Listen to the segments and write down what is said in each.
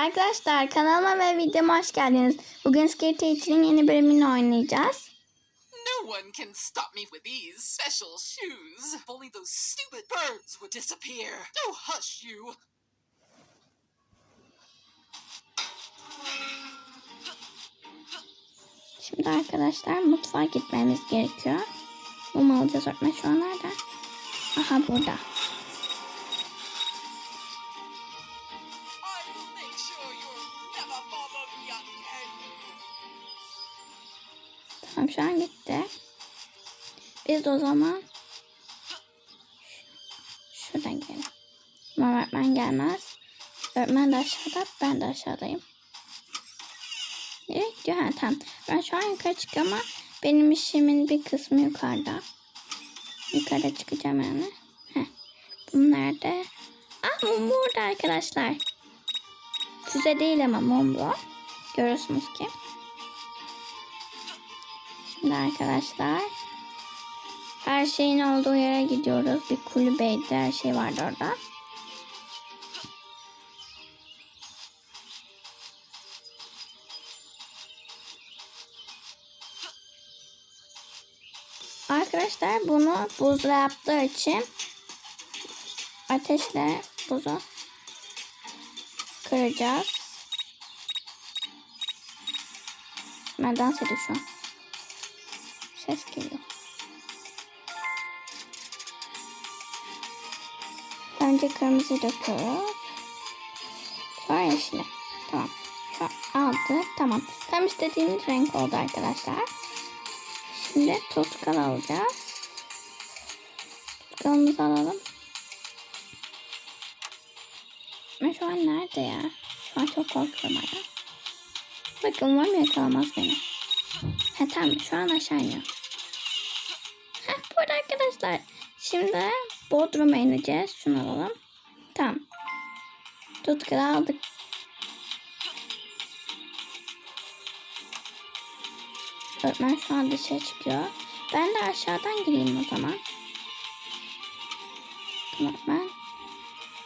Arkadaşlar kanalıma ve videoma hoş geldiniz. Bugün Scare Teacher'ın yeni bölümünü oynayacağız. No one can stop me with these special shoes. If only those stupid birds would disappear. Oh, hush you. Şimdi arkadaşlar mutfağa gitmemiz gerekiyor. Mum alacağız öğretmen şu an nerede? Aha burada. Tamam şu an gitti. Biz de o zaman şuradan gidelim. Umarım öğretmen gelmez. Öğretmen de aşağıda, ben de aşağıdayım. Nereye gidiyor? Ha, tamam. Ben şu an yukarı çıkıyorum ama benim işimin bir kısmı yukarıda. Yukarıda çıkacağım yani. Heh. Bunun nerede? Ah mum burada arkadaşlar. Füze değil ama mum bu. Görüyorsunuz ki. Şimdi arkadaşlar her şeyin olduğu yere gidiyoruz. Bir kulübeydi. Her şey vardı orada. Arkadaşlar bunu buzla yaptığı için ateşle buzu kıracağız. Ben dans ediyor şu an. Ses geliyor. Önce kırmızı döküyoruz. Sonra yeşili. Tamam. Şu an aldık. Tamam. Tam istediğimiz renk oldu arkadaşlar. Şimdi tutkal alacağız. Tutkalımızı alalım. Ben şu an nerede ya? Şu an çok korkuyorum hala. Bakın umarım yakalamaz beni. Ha tamam şu an aşağı iniyor. Burada arkadaşlar. Şimdi Bodrum'a ineceğiz. Şunu alalım. Tamam. Tutkalı aldık. Öğretmen şu an dışarı çıkıyor. Ben de aşağıdan gireyim o zaman. Öğretmen.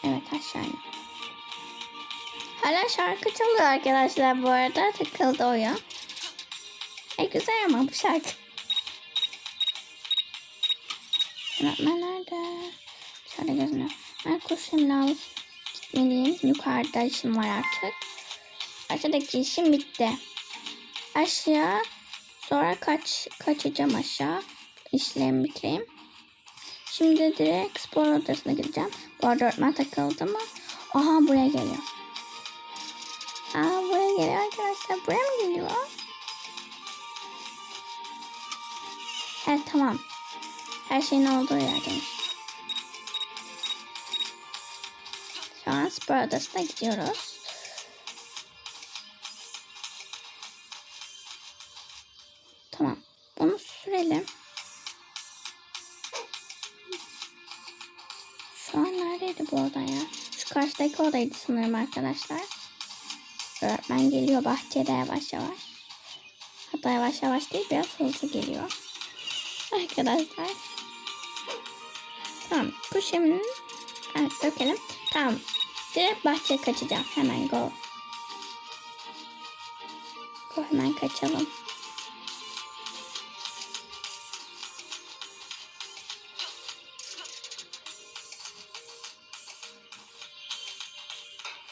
Evet aşağı in. Hala şarkı çalıyor arkadaşlar bu arada. Tıkıldı oyun. E güzel ama bu şarkı. Öğretmen nerede? Şöyle gözünü. Ben kuşumla alıp gitmeliyim. Yukarıda işim var artık. Aşağıdaki işim bitti. Aşağı sonra kaç kaçacağım aşağı. İşlerimi bitireyim. Şimdi direkt spor odasına gideceğim. Bu arada öğretmen takıldı mı? Aha buraya geliyor. Aa buraya geliyor arkadaşlar. Buraya mı geliyor? Evet tamam. Her şeyin olduğu yerdeymiş. Şu an spor odasına gidiyoruz. Tamam. Bunu sürelim. Şu an neredeydi bu oda ya? Şu karşıdaki odaydı sanırım arkadaşlar. Öğretmen geliyor bahçede yavaş yavaş. Hatta yavaş yavaş değil biraz hızlı geliyor. Arkadaşlar. Tamam. Kuş evet, dökelim. Tamam. Direkt bahçeye kaçacağım. Hemen go. Go hemen kaçalım.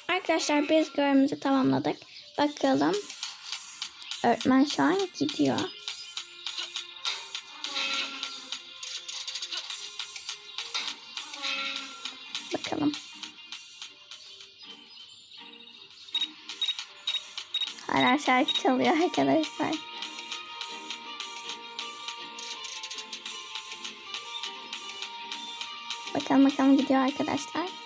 Arkadaşlar biz görevimizi tamamladık. Bakalım. Öğretmen şu an gidiyor. Bakalım. Hala şarkı çalıyor arkadaşlar. Bakalım bakalım gidiyor arkadaşlar.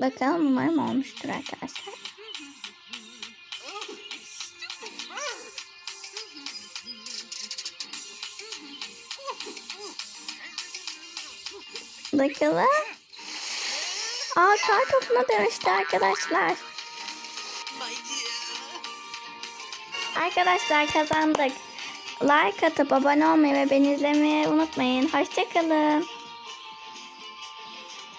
Bakalım umarım olmuştur arkadaşlar. Bakalım. Aa kar topuna dönüştü arkadaşlar. Arkadaşlar kazandık. Like atıp abone olmayı ve beni izlemeyi unutmayın. Hoşçakalın.